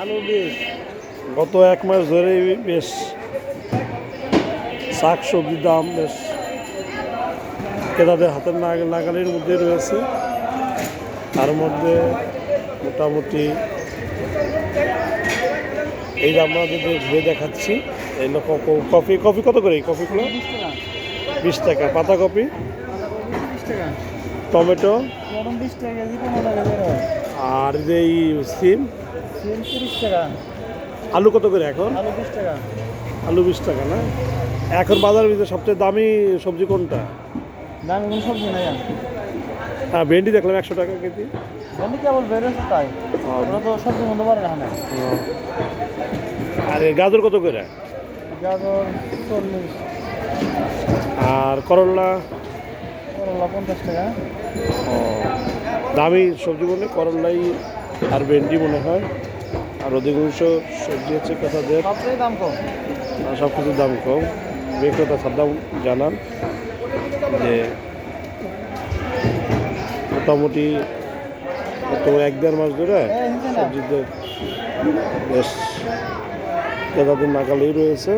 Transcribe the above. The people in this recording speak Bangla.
আলু বিশ গত এক মাস ধরে বেশ শাক সবজির দাম বেশ ক্রেতাদের হাতের নাগ- নাগালের মধ্যে রয়েছে। তার মধ্যে মোটামুটি এই যে আপনাদের ঘুরে দেখাচ্ছি এই কফি কফি কত করে এই কফিগুলো? বিশ টাকা। পাতা কপি? টমেটো? আর যে সিম? সিম তিরিশ টাকা। আলু কত করে এখন? আলু বিশ টাকা। আলু বিশ টাকা না? এখন বাজারের ভিতরে সবচেয়ে দামি সবজি কোনটা? দামি কোনো সবজি নাই হ্যাঁ ভেন্ডি দেখলাম একশো টাকা কেজি। ভেন্ডি কেবল বেরোচ্ছে তাই। ওরা তো সবজি মতো পারে না আর গাজর কত করে? গাজর চল্লিশ। আর করলা? করলা পঞ্চাশ টাকা। ও, দামি সবজি বলে করলাই আর ভেন্ডি মনে হয়। আর অধিকাংশ সবজি হচ্ছে সবটাই দাম কম। আর সব কিছুর দাম কম। বিক্রেতা সাদ্দাম জানান। যে মোটামুটি তো এক দেড় মাস ধরে না। সবজিদের বেশ ক্রেতাদের নাগালেই রয়েছে।